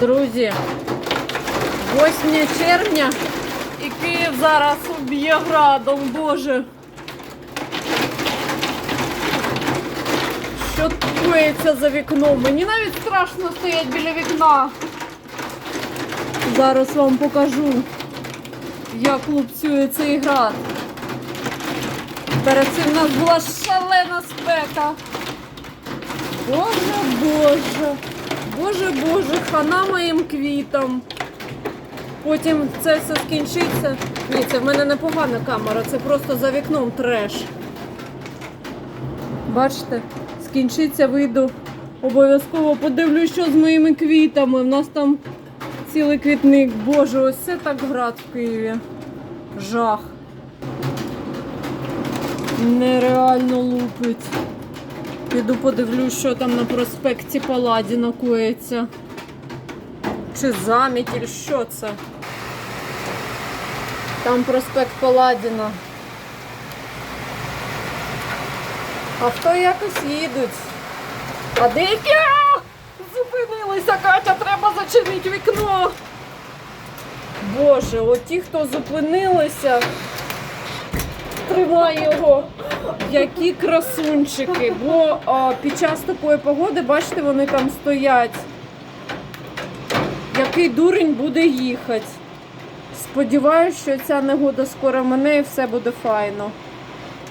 Друзі, 8 червня і Київ зараз уб'є градом, Боже. Що коїться за вікном? Мені навіть страшно стоять біля вікна. Зараз вам покажу, як лупцює цей град. Перед цим у нас була шалена спека. Боже, Боже, Боже, Боже, хана моїм квітам. Потім це все скінчиться. Ні, це в мене непогана камера, це просто за вікном треш. Бачите, скінчиться, вийду. Обов'язково подивлюсь, що з моїми квітами. У нас там цілий квітник. Боже, ось це так град в Києві. Жах. Нереально лупить. Піду подивлюсь, що там на проспекті Паладіна коїться. Чи замітіль, що це? Там проспект Паладіна. Авто якось їдуть. А деякі зупинилися, Катя, треба зачинити вікно. Боже, от ті, хто зупинилися, тримай його. Які красунчики. Бо а, під час такої погоди, бачите, вони там стоять. Який дурень буде їхати. Сподіваюся, що ця негода скоро мене і все буде файно.